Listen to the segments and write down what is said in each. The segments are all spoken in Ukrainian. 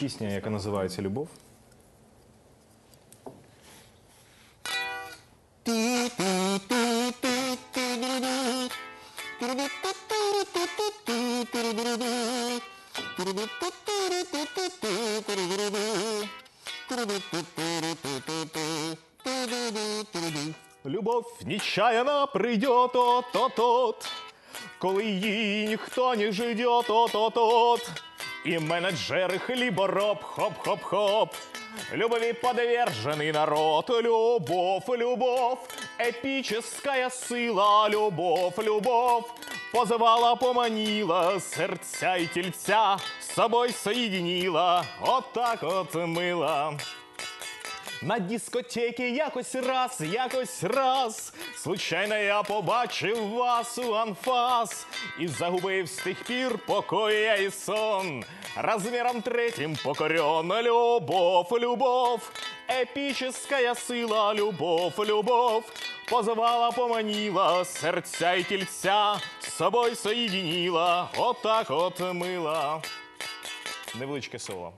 Пісня, яка називається Любов. Любов нечаянно придет от-от-от, коли її ніхто не ждет от-от-от. І менеджери хлібороб, хоп-хоп-хоп. Любови подверженный народ, любовь, любовь, эпическая сила, любовь, любовь. Позвала, поманила, серця і тільця, з собою соєдинила, отак от мила. На дискотекі якось раз, якось раз. Случайно я побачив вас у анфас і загубив з тих пір покой і сон. Размером третім покорен любов, любов, епіческая сила, любов, любов. Позвала, поманила, серця і тільця, з собою соєдинила, отак от мила. Невеличке соло.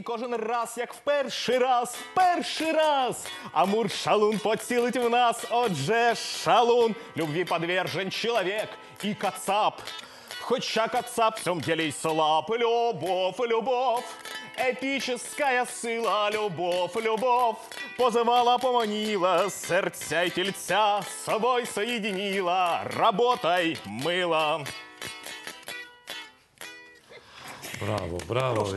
І кожен раз, як в перший раз, в перший раз, Амур шалун поцілить в нас, отже шалун, любви подвержен человек и кацап. Хоча кацап в цьому ділі й слаб, любов, любов, епіческая сила, любов, любов, позивала, поманила, серця й тільця, з собою соєдинила, работай, мила. Bravo, bravo. Prost,